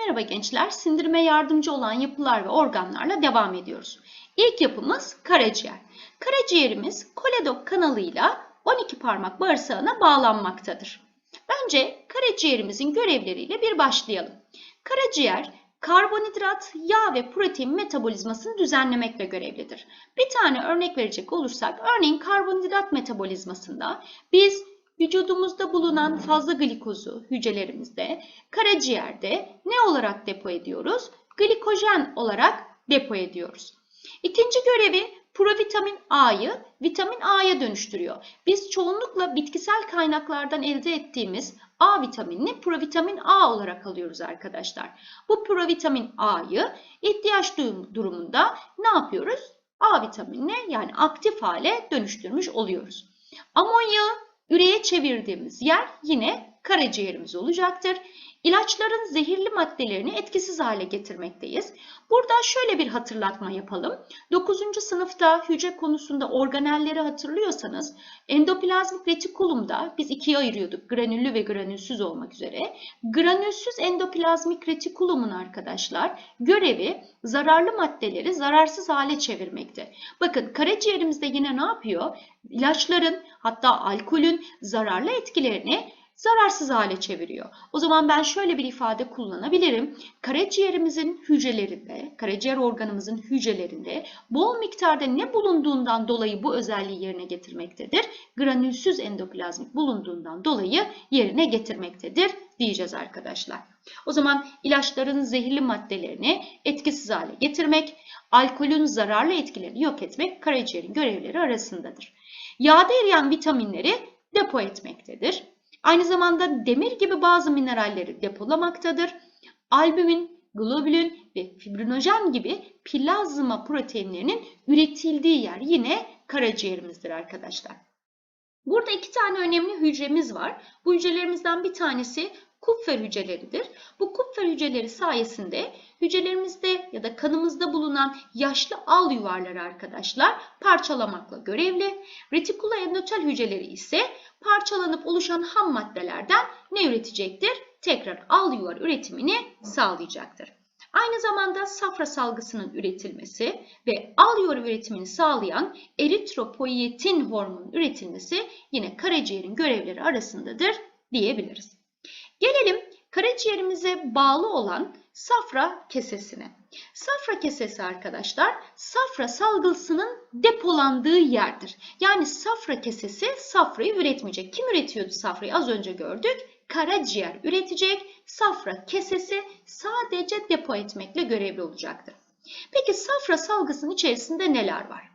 Merhaba gençler, sindirime yardımcı olan yapılar ve organlarla devam ediyoruz. İlk yapımız karaciğer. Karaciğerimiz koledok kanalıyla 12 parmak bağırsağına bağlanmaktadır. Önce karaciğerimizin görevleriyle bir başlayalım. Karaciğer, karbonhidrat, yağ ve protein metabolizmasını düzenlemekle görevlidir. Bir tane örnek verecek olursak, örneğin karbonhidrat metabolizmasında biz vücudumuzda bulunan fazla glikozu hücrelerimizde, karaciğerde ne olarak depo ediyoruz? Glikojen olarak depo ediyoruz. İkinci görevi provitamin A'yı vitamin A'ya dönüştürüyor. Biz çoğunlukla bitkisel kaynaklardan elde ettiğimiz A vitaminini provitamin A olarak alıyoruz arkadaşlar. Bu provitamin A'yı ihtiyaç durumunda ne yapıyoruz? A vitaminine yani aktif hale dönüştürmüş oluyoruz. Amonyağı üreye çevirdiğimiz yer yine karaciğerimiz olacaktır. İlaçların zehirli maddelerini etkisiz hale getirmekteyiz. Burada şöyle bir hatırlatma yapalım. 9. sınıfta hücre konusunda organelleri hatırlıyorsanız endoplazmik retikulumda biz ikiye ayırıyorduk granüllü ve granülsüz olmak üzere. Granülsüz endoplazmik retikulumun arkadaşlar görevi zararlı maddeleri zararsız hale çevirmekte. Bakın karaciğerimizde yine ne yapıyor? İlaçların hatta alkolün zararlı etkilerini zararsız hale çeviriyor. O zaman ben şöyle bir ifade kullanabilirim. Karaciğerimizin hücrelerinde, karaciğer organımızın hücrelerinde bol miktarda ne bulunduğundan dolayı bu özelliği yerine getirmektedir? Granülsüz endoplazmik bulunduğundan dolayı yerine getirmektedir diyeceğiz arkadaşlar. O zaman ilaçların zehirli maddelerini etkisiz hale getirmek, alkolün zararlı etkilerini yok etmek karaciğerin görevleri arasındadır. Yağda eriyen vitaminleri depo etmektedir. Aynı zamanda demir gibi bazı mineralleri depolamaktadır. Albümin, globulin ve fibrinojen gibi plazma proteinlerinin üretildiği yer yine karaciğerimizdir arkadaşlar. Burada iki tane önemli hücremiz var. Bu hücrelerimizden bir tanesi Kupfer hücreleridir. Bu Kupfer hücreleri sayesinde hücrelerimizde ya da kanımızda bulunan yaşlı al yuvarları arkadaşlar parçalamakla görevli. Retikula endotel hücreleri ise parçalanıp oluşan ham maddelerden ne üretecektir? Tekrar al yuvar üretimini sağlayacaktır. Aynı zamanda safra salgısının üretilmesi ve al yuvar üretimini sağlayan eritropoietin hormonun üretilmesi yine karaciğerin görevleri arasındadır diyebiliriz. Gelelim karaciğerimize bağlı olan safra kesesine. Safra kesesi arkadaşlar safra salgısının depolandığı yerdir. Yani safra kesesi safrayı üretmeyecek. Kim üretiyordu safrayı? Az önce gördük. Karaciğer üretecek. Safra kesesi sadece depo etmekle görevli olacaktır. Peki safra salgısının içerisinde neler var?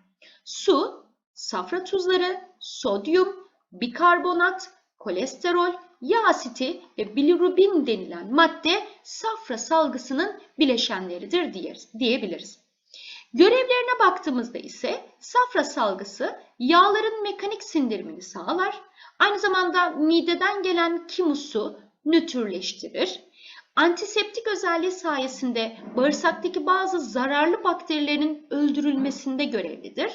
Su, safra tuzları, sodyum, bikarbonat, kolesterol, yağ asiti ve bilirubin denilen madde safra salgısının bileşenleridir diyebiliriz. Görevlerine baktığımızda ise safra salgısı yağların mekanik sindirimini sağlar. Aynı zamanda mideden gelen kimusu nötrleştirir. Antiseptik özelliği sayesinde bağırsaktaki bazı zararlı bakterilerin öldürülmesinde görevlidir.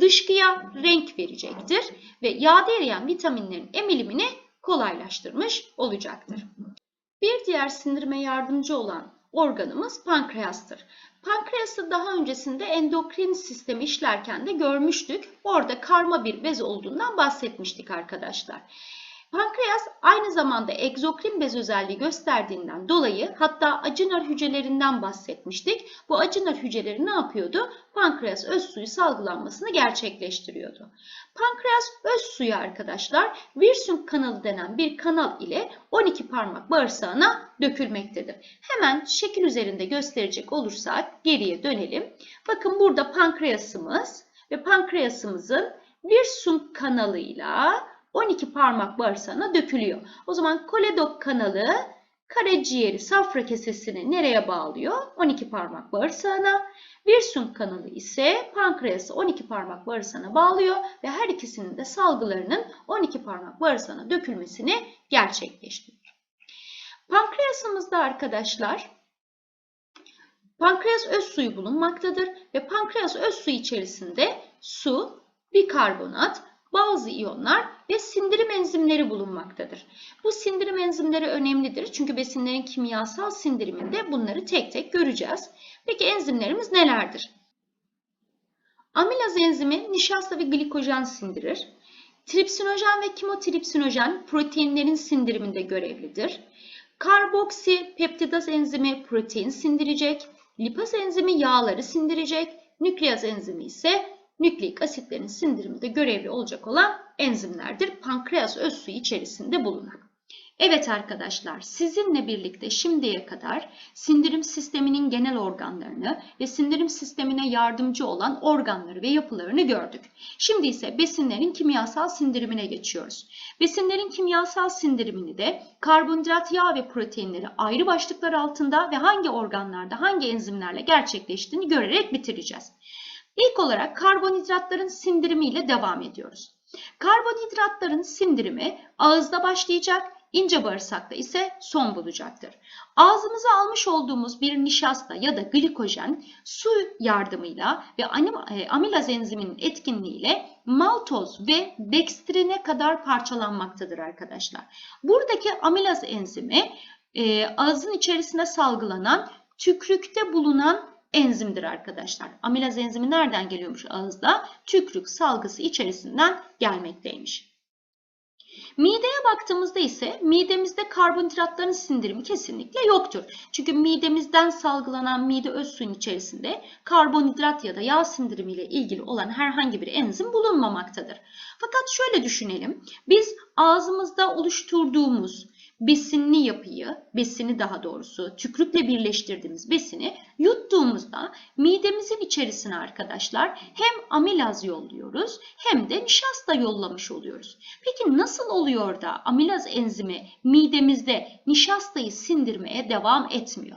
Dışkıya renk verecektir ve yağda eriyen vitaminlerin emilimini kolaylaştırmış olacaktır. Bir diğer sindirime yardımcı olan organımız pankreastır. Pankreası daha öncesinde endokrin sistemi işlerken de görmüştük. Orada karma bir bez olduğundan bahsetmiştik arkadaşlar. Pankreas aynı zamanda egzokrin bez özelliği gösterdiğinden dolayı hatta acınar hücrelerinden bahsetmiştik. Bu acınar hücreleri ne yapıyordu? Pankreas öz suyu salgılanmasını gerçekleştiriyordu. Pankreas öz suyu arkadaşlar Wirsung kanalı denen bir kanal ile 12 parmak bağırsağına dökülmektedir. Hemen şekil üzerinde gösterecek olursak geriye dönelim. Bakın burada pankreasımız ve pankreasımızın Wirsung kanalıyla 12 parmak bağırsağına dökülüyor. O zaman koledok kanalı karaciğeri safra kesesini nereye bağlıyor? 12 parmak bağırsağına. Wirsung kanalı ise pankreası 12 parmak bağırsağına bağlıyor ve her ikisinin de salgılarının 12 parmak bağırsağına dökülmesini gerçekleştiriyor. Pankreasımızda arkadaşlar pankreas öz suyu bulunmaktadır ve pankreas öz suyu içerisinde su, bikarbonat, bazı iyonlar ve sindirim enzimleri bulunmaktadır. Bu sindirim enzimleri önemlidir çünkü besinlerin kimyasal sindiriminde bunları tek tek göreceğiz. Peki enzimlerimiz nelerdir? Amilaz enzimi nişasta ve glikojen sindirir. Tripsinojen ve kimotripsinojen proteinlerin sindiriminde görevlidir. Karboksi peptidaz enzimi protein sindirecek. Lipaz enzimi yağları sindirecek. Nükleaz enzimi ise nükleik asitlerin sindiriminde görevli olacak olan enzimlerdir. Pankreas öz suyu içerisinde bulunan. Evet arkadaşlar, sizinle birlikte şimdiye kadar sindirim sisteminin genel organlarını ve sindirim sistemine yardımcı olan organları ve yapılarını gördük. Şimdi ise besinlerin kimyasal sindirimine geçiyoruz. Besinlerin kimyasal sindirimini de karbonhidrat, yağ ve proteinleri ayrı başlıklar altında ve hangi organlarda hangi enzimlerle gerçekleştiğini görerek bitireceğiz. İlk olarak karbonhidratların sindirimiyle devam ediyoruz. Karbonhidratların sindirimi ağızda başlayacak İnce bağırsakta ise son bulacaktır. Ağzımıza almış olduğumuz bir nişasta ya da glikojen su yardımıyla ve e, amilaz enziminin etkinliğiyle maltoz ve dekstrine kadar parçalanmaktadır arkadaşlar. Buradaki amilaz enzimi e, ağzın içerisinde salgılanan tükrükte bulunan enzimdir arkadaşlar. Amilaz enzimi nereden geliyormuş ağızda? Tükrük salgısı içerisinden gelmekteymiş. Mideye baktığımızda ise midemizde karbonhidratların sindirimi kesinlikle yoktur. Çünkü midemizden salgılanan mide öz suyun içerisinde karbonhidrat ya da yağ sindirimiyle ilgili olan herhangi bir enzim bulunmamaktadır. Fakat şöyle düşünelim. Biz ağzımızda oluşturduğumuz besinli yapıyı, besini daha doğrusu tükrükle birleştirdiğimiz besini yuttuğumuzda midemizin içerisine arkadaşlar hem amilaz yolluyoruz hem de nişasta yollamış oluyoruz. Peki nasıl oluyor da amilaz enzimi midemizde nişastayı sindirmeye devam etmiyor?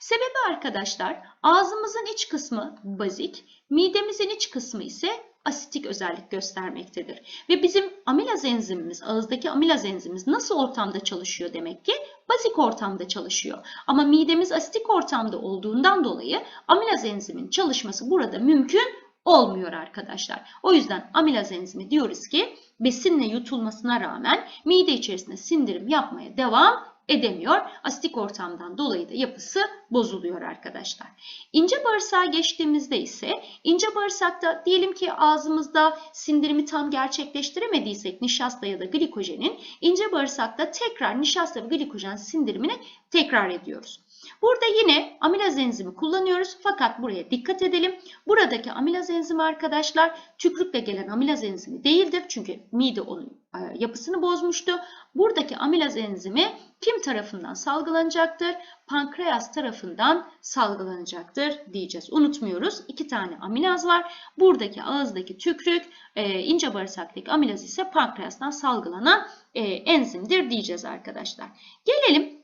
Sebebi arkadaşlar ağzımızın iç kısmı bazik, midemizin iç kısmı ise asitik özellik göstermektedir. Ve bizim amilaz enzimimiz, ağızdaki amilaz enzimimiz nasıl ortamda çalışıyor demek ki? Bazik ortamda çalışıyor. Ama midemiz asitik ortamda olduğundan dolayı amilaz enzimin çalışması burada mümkün olmuyor arkadaşlar. O yüzden amilaz enzimi diyoruz ki besinle yutulmasına rağmen mide içerisinde sindirim yapmaya devam edemiyor. Asitik ortamdan dolayı da yapısı bozuluyor arkadaşlar. İnce bağırsağa geçtiğimizde ise ince bağırsakta diyelim ki ağzımızda sindirimi tam gerçekleştiremediysek nişasta ya da glikojenin ince bağırsakta tekrar nişasta ve glikojen sindirimini tekrar ediyoruz. Burada yine amilaz enzimi kullanıyoruz fakat buraya dikkat edelim. Buradaki amilaz enzimi arkadaşlar tükrükle gelen amilaz enzimi değildir. Çünkü mide onun e, yapısını bozmuştu. Buradaki amilaz enzimi kim tarafından salgılanacaktır? Pankreas tarafından salgılanacaktır diyeceğiz. Unutmuyoruz. İki tane amilaz var. Buradaki ağızdaki tükrük, e, ince bağırsaktaki amilaz ise pankreastan salgılanan e, enzimdir diyeceğiz arkadaşlar. Gelelim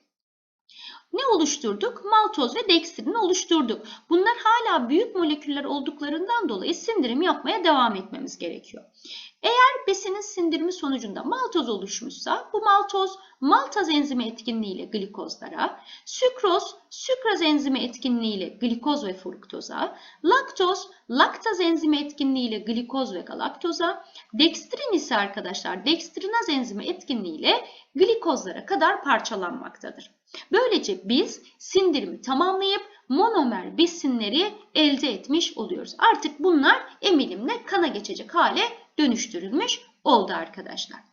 ne oluşturduk? Maltoz ve dekstrin oluşturduk. Bunlar hala büyük moleküller olduklarından dolayı sindirim yapmaya devam etmemiz gerekiyor. Eğer besinin sindirimi sonucunda maltoz oluşmuşsa bu maltoz maltaz enzimi etkinliğiyle glikozlara, sükroz sükraz enzimi etkinliğiyle glikoz ve fruktoza, laktoz laktaz enzimi etkinliğiyle glikoz ve galaktoza, dekstrin ise arkadaşlar dekstrinaz enzimi etkinliğiyle glikozlara kadar parçalanmaktadır. Böylece biz sindirimi tamamlayıp monomer besinleri elde etmiş oluyoruz. Artık bunlar emilimle kana geçecek hale dönüştürülmüş oldu arkadaşlar.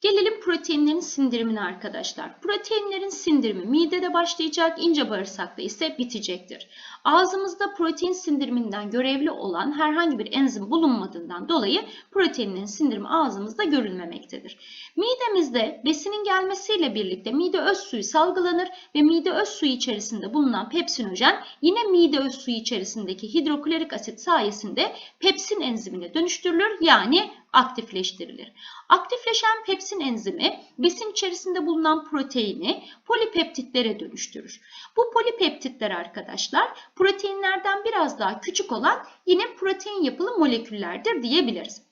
Gelelim proteinlerin sindirimine arkadaşlar. Proteinlerin sindirimi midede başlayacak, ince bağırsakta ise bitecektir. Ağzımızda protein sindiriminden görevli olan herhangi bir enzim bulunmadığından dolayı proteinlerin sindirimi ağzımızda görülmemektedir. Midemizde besinin gelmesiyle birlikte mide öz suyu salgılanır ve mide öz suyu içerisinde bulunan pepsinojen yine mide öz suyu içerisindeki hidroklorik asit sayesinde pepsin enzimine dönüştürülür yani aktifleştirilir. Aktifleşen pepsin enzimi besin içerisinde bulunan proteini polipeptitlere dönüştürür. Bu polipeptitler arkadaşlar proteinlerden biraz daha küçük olan yine protein yapılı moleküllerdir diyebiliriz.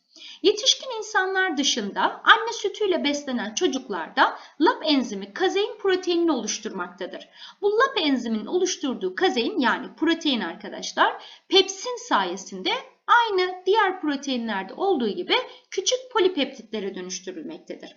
Yetişkin insanlar dışında anne sütüyle beslenen çocuklarda LAP enzimi kazein proteinini oluşturmaktadır. Bu LAP enziminin oluşturduğu kazein yani protein arkadaşlar pepsin sayesinde aynı diğer proteinlerde olduğu gibi küçük polipeptitlere dönüştürülmektedir.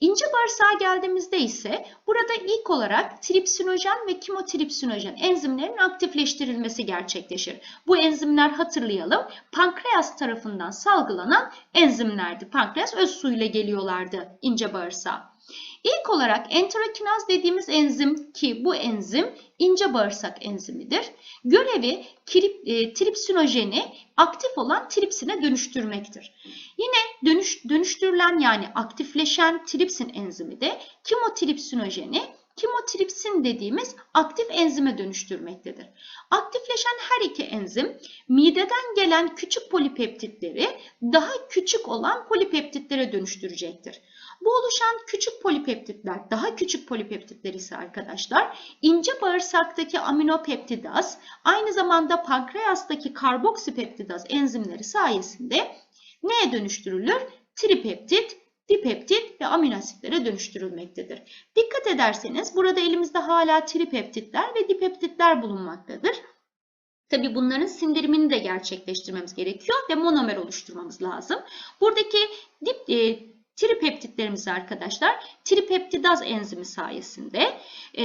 İnce bağırsağa geldiğimizde ise burada ilk olarak tripsinojen ve kimotripsinojen enzimlerin aktifleştirilmesi gerçekleşir. Bu enzimler hatırlayalım pankreas tarafından salgılanan enzimlerdi. Pankreas öz suyuyla geliyorlardı ince bağırsağa. İlk olarak enterokinaz dediğimiz enzim ki bu enzim ince bağırsak enzimidir. Görevi krip, e, tripsinojeni aktif olan tripsine dönüştürmektir. Yine dönüş, dönüştürülen yani aktifleşen tripsin enzimi de kimotripsinojeni kimotripsin dediğimiz aktif enzime dönüştürmektedir. Aktifleşen her iki enzim mideden gelen küçük polipeptitleri daha küçük olan polipeptitlere dönüştürecektir. Bu oluşan küçük polipeptitler, daha küçük polipeptitler ise arkadaşlar ince bağırsaktaki aminopeptidaz, aynı zamanda pankreastaki karboksipeptidaz enzimleri sayesinde neye dönüştürülür? Tripeptit, dipeptit ve amino asitlere dönüştürülmektedir. Dikkat ederseniz burada elimizde hala tripeptitler ve dipeptitler bulunmaktadır. Tabi bunların sindirimini de gerçekleştirmemiz gerekiyor ve monomer oluşturmamız lazım. Buradaki dip, e, tripeptitlerimiz arkadaşlar tripeptidaz enzimi sayesinde, e,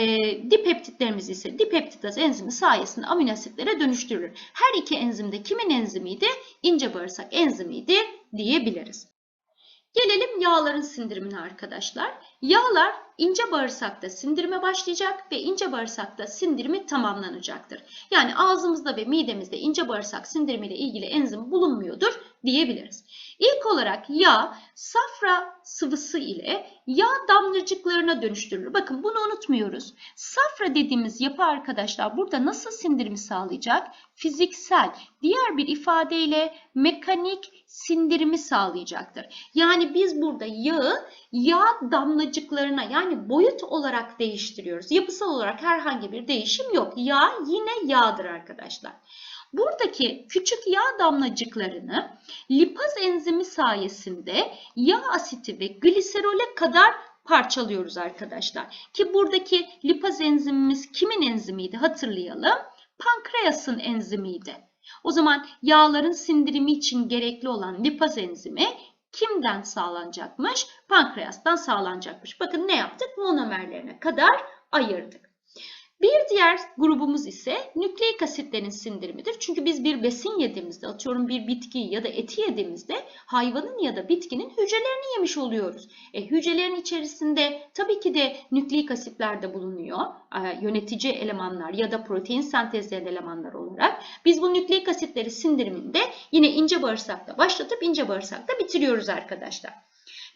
dipeptitlerimiz ise dipeptidaz enzimi sayesinde amino asitlere dönüştürülür. Her iki enzimde kimin enzimiydi? İnce bağırsak enzimiydi diyebiliriz. Gelelim yağların sindirimine arkadaşlar. Yağlar ince bağırsakta sindirime başlayacak ve ince bağırsakta sindirimi tamamlanacaktır. Yani ağzımızda ve midemizde ince bağırsak sindirimiyle ilgili enzim bulunmuyordur diyebiliriz. İlk olarak yağ safra sıvısı ile yağ damlacıklarına dönüştürülür. Bakın bunu unutmuyoruz. Safra dediğimiz yapı arkadaşlar burada nasıl sindirimi sağlayacak? Fiziksel, diğer bir ifadeyle mekanik sindirimi sağlayacaktır. Yani biz burada yağı yağ damlacıklarına yani boyut olarak değiştiriyoruz. Yapısal olarak herhangi bir değişim yok. Yağ yine yağdır arkadaşlar. Buradaki küçük yağ damlacıklarını lipaz enzimi sayesinde yağ asiti ve gliserole kadar parçalıyoruz arkadaşlar. Ki buradaki lipaz enzimimiz kimin enzimiydi hatırlayalım. Pankreasın enzimiydi. O zaman yağların sindirimi için gerekli olan lipaz enzimi kimden sağlanacakmış? Pankreastan sağlanacakmış. Bakın ne yaptık? Monomerlerine kadar ayırdık. Bir diğer grubumuz ise nükleik asitlerin sindirimidir. Çünkü biz bir besin yediğimizde, atıyorum bir bitki ya da eti yediğimizde hayvanın ya da bitkinin hücrelerini yemiş oluyoruz. E, hücrelerin içerisinde tabii ki de nükleik asitler de bulunuyor. E, yönetici elemanlar ya da protein sentezleyen elemanlar olarak. Biz bu nükleik asitleri sindiriminde yine ince bağırsakta başlatıp ince bağırsakta bitiriyoruz arkadaşlar.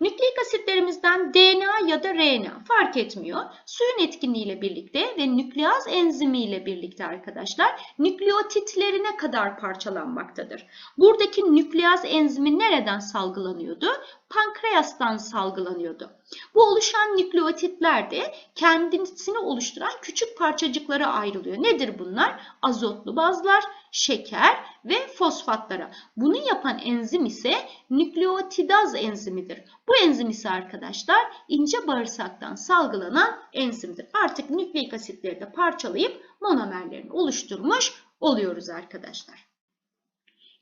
Nükleik asitlerimizden DNA ya da RNA fark etmiyor. Suyun etkinliğiyle birlikte ve nükleaz enzimiyle birlikte arkadaşlar nükleotitlerine kadar parçalanmaktadır. Buradaki nükleaz enzimi nereden salgılanıyordu? Pankreastan salgılanıyordu. Bu oluşan nükleotitler de kendisini oluşturan küçük parçacıklara ayrılıyor. Nedir bunlar? Azotlu bazlar, şeker ve fosfatlara. Bunu yapan enzim ise nükleotidaz enzimidir. Bu enzim ise arkadaşlar ince bağırsaktan salgılanan enzimdir. Artık nükleik asitleri de parçalayıp monomerlerini oluşturmuş oluyoruz arkadaşlar.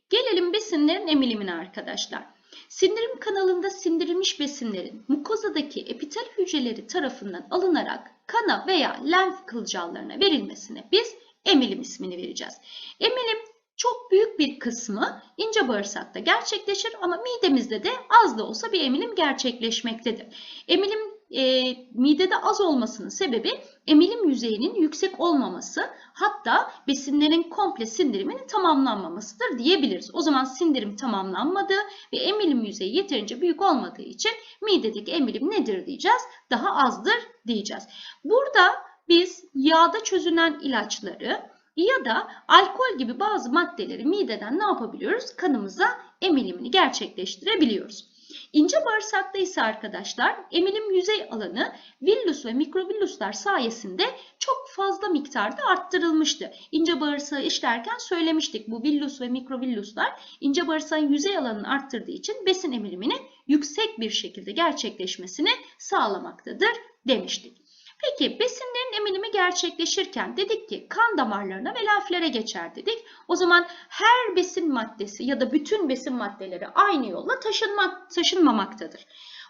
Gelelim besinlerin emilimine arkadaşlar. Sindirim kanalında sindirilmiş besinlerin mukozadaki epitel hücreleri tarafından alınarak kana veya lenf kılcallarına verilmesine biz emilim ismini vereceğiz. Emilim çok büyük bir kısmı ince bağırsakta gerçekleşir ama midemizde de az da olsa bir emilim gerçekleşmektedir. Emilim e, midede az olmasının sebebi emilim yüzeyinin yüksek olmaması hatta besinlerin komple sindiriminin tamamlanmamasıdır diyebiliriz. O zaman sindirim tamamlanmadığı ve emilim yüzeyi yeterince büyük olmadığı için midedeki emilim nedir diyeceğiz? Daha azdır diyeceğiz. Burada biz yağda çözünen ilaçları ya da alkol gibi bazı maddeleri mideden ne yapabiliyoruz? Kanımıza emilimini gerçekleştirebiliyoruz. İnce bağırsakta ise arkadaşlar emilim yüzey alanı villus ve mikrovilluslar sayesinde çok fazla miktarda arttırılmıştı. İnce bağırsağı işlerken söylemiştik bu villus ve mikrovilluslar ince bağırsağın yüzey alanını arttırdığı için besin emiliminin yüksek bir şekilde gerçekleşmesini sağlamaktadır demiştik. Peki besinlerin emilimi gerçekleşirken dedik ki kan damarlarına ve lenflere geçer dedik. O zaman her besin maddesi ya da bütün besin maddeleri aynı yolla taşınmak, taşınmamaktadır.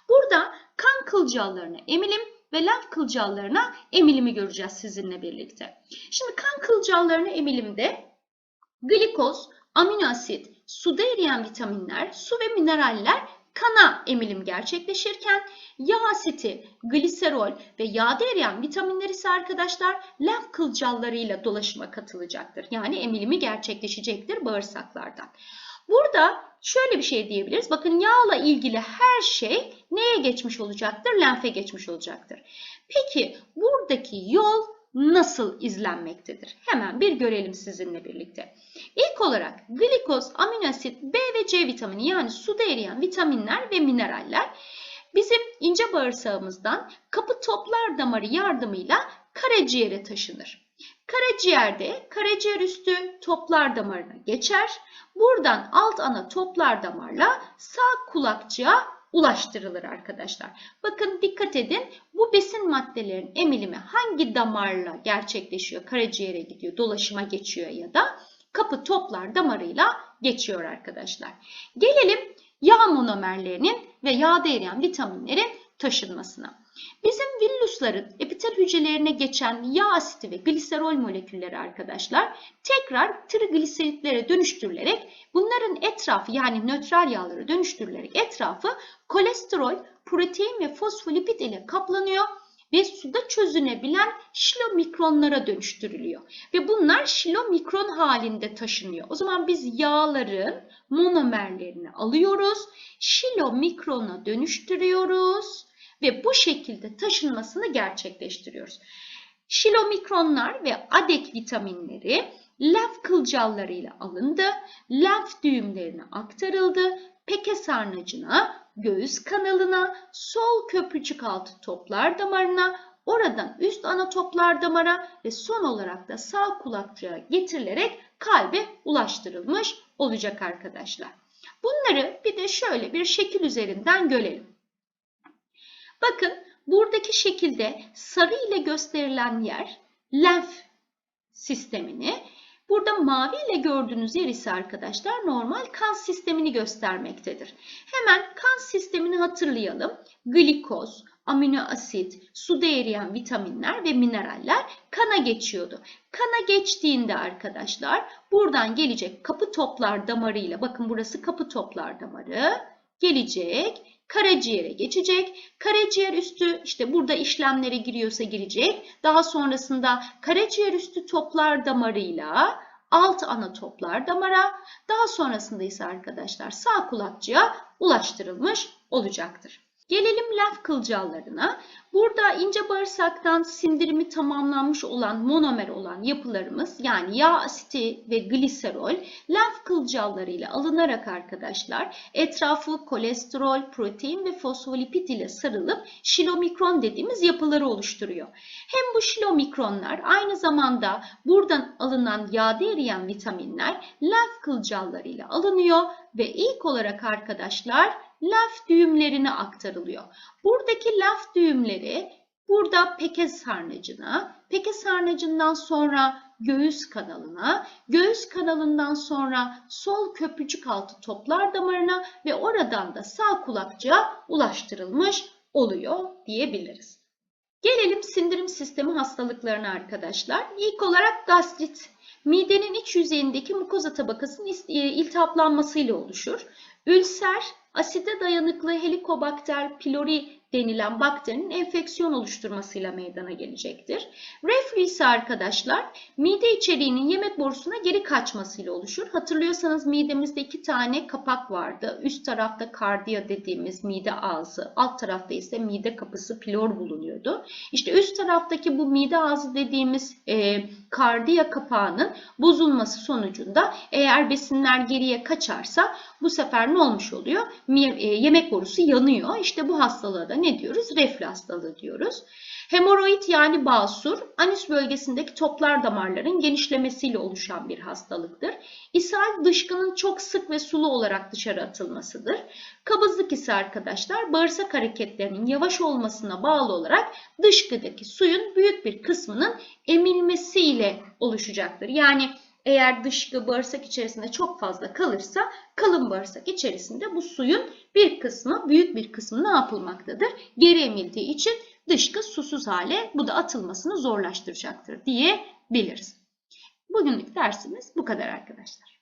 Burada kan kılcallarına emilim ve lenf kılcallarına emilimi göreceğiz sizinle birlikte. Şimdi kan kılcallarına emilimde glikoz, amino asit, suda eriyen vitaminler, su ve mineraller kana emilim gerçekleşirken yağ asiti, gliserol ve yağda eriyen vitaminler ise arkadaşlar lenf kılcallarıyla dolaşıma katılacaktır. Yani emilimi gerçekleşecektir bağırsaklardan. Burada şöyle bir şey diyebiliriz. Bakın yağla ilgili her şey neye geçmiş olacaktır? Lenfe geçmiş olacaktır. Peki buradaki yol nasıl izlenmektedir? Hemen bir görelim sizinle birlikte. İlk olarak glikoz, amino asit, B ve C vitamini yani suda eriyen vitaminler ve mineraller bizim ince bağırsağımızdan kapı toplar damarı yardımıyla karaciğere taşınır. Karaciğerde karaciğer üstü toplar damarına geçer. Buradan alt ana toplar damarla sağ kulakçığa ulaştırılır arkadaşlar. Bakın dikkat edin bu besin maddelerinin emilimi hangi damarla gerçekleşiyor? Karaciğere gidiyor, dolaşıma geçiyor ya da kapı toplar damarıyla geçiyor arkadaşlar. Gelelim yağ monomerlerinin ve yağda eriyen vitaminlerin taşınmasına. Bizim villusların epitel hücrelerine geçen yağ asiti ve gliserol molekülleri arkadaşlar tekrar trigliseritlere dönüştürülerek bunların etrafı yani nötral yağlara dönüştürülerek etrafı kolesterol, protein ve fosfolipid ile kaplanıyor ve suda çözünebilen şilomikronlara dönüştürülüyor. Ve bunlar şilomikron halinde taşınıyor. O zaman biz yağların monomerlerini alıyoruz, şilomikrona dönüştürüyoruz ve bu şekilde taşınmasını gerçekleştiriyoruz. Şilomikronlar ve adek vitaminleri lenf kılcallarıyla alındı, lenf düğümlerine aktarıldı, peke sarnıcına, göğüs kanalına, sol köprücük altı toplar damarına, oradan üst ana toplar damara ve son olarak da sağ kulakçığa getirilerek kalbe ulaştırılmış olacak arkadaşlar. Bunları bir de şöyle bir şekil üzerinden görelim. Bakın buradaki şekilde sarı ile gösterilen yer lenf sistemini, burada mavi ile gördüğünüz yer ise arkadaşlar normal kan sistemini göstermektedir. Hemen kan sistemini hatırlayalım. Glikoz, amino asit, suda eriyen vitaminler ve mineraller kana geçiyordu. Kana geçtiğinde arkadaşlar buradan gelecek kapı toplar damarıyla bakın burası kapı toplar damarı gelecek karaciğere geçecek. Karaciğer üstü işte burada işlemlere giriyorsa girecek. Daha sonrasında karaciğer üstü toplar damarıyla alt ana toplar damara daha sonrasında ise arkadaşlar sağ kulakçığa ulaştırılmış olacaktır. Gelelim lenf kılcallarına. Burada ince bağırsaktan sindirimi tamamlanmış olan monomer olan yapılarımız yani yağ asiti ve gliserol lenf kılcallarıyla alınarak arkadaşlar etrafı kolesterol, protein ve fosfolipid ile sarılıp şilomikron dediğimiz yapıları oluşturuyor. Hem bu şilomikronlar aynı zamanda buradan alınan yağda eriyen vitaminler lenf kılcallarıyla alınıyor ve ilk olarak arkadaşlar lenf düğümlerine aktarılıyor. Buradaki lenf düğümleri burada pekez sarnıcına, pekez sarnıcından sonra göğüs kanalına, göğüs kanalından sonra sol köprücük altı toplar damarına ve oradan da sağ kulakçığa ulaştırılmış oluyor diyebiliriz. Gelelim sindirim sistemi hastalıklarına arkadaşlar. İlk olarak gastrit. Midenin iç yüzeyindeki mukoza tabakasının iltihaplanmasıyla oluşur. Ülser, aside dayanıklı Helicobacter pylori denilen bakterinin enfeksiyon oluşturmasıyla meydana gelecektir. Reflü ise arkadaşlar mide içeriğinin yemek borusuna geri kaçmasıyla oluşur. Hatırlıyorsanız midemizde iki tane kapak vardı. Üst tarafta kardiya dediğimiz mide ağzı, alt tarafta ise mide kapısı pilor bulunuyordu. İşte üst taraftaki bu mide ağzı dediğimiz e, kardiya kapağının bozulması sonucunda eğer besinler geriye kaçarsa bu sefer ne olmuş oluyor? E, yemek borusu yanıyor. İşte bu hastalığa da ne diyoruz? Reflü hastalığı diyoruz. Hemoroid yani basur, anüs bölgesindeki toplar damarların genişlemesiyle oluşan bir hastalıktır. İshal dışkının çok sık ve sulu olarak dışarı atılmasıdır. Kabızlık ise arkadaşlar bağırsak hareketlerinin yavaş olmasına bağlı olarak dışkıdaki suyun büyük bir kısmının emilmesiyle oluşacaktır. Yani eğer dışkı bağırsak içerisinde çok fazla kalırsa kalın bağırsak içerisinde bu suyun bir kısmı, büyük bir kısmı ne yapılmaktadır? Geri emildiği için dışkı susuz hale bu da atılmasını zorlaştıracaktır diyebiliriz. Bugünlük dersimiz bu kadar arkadaşlar.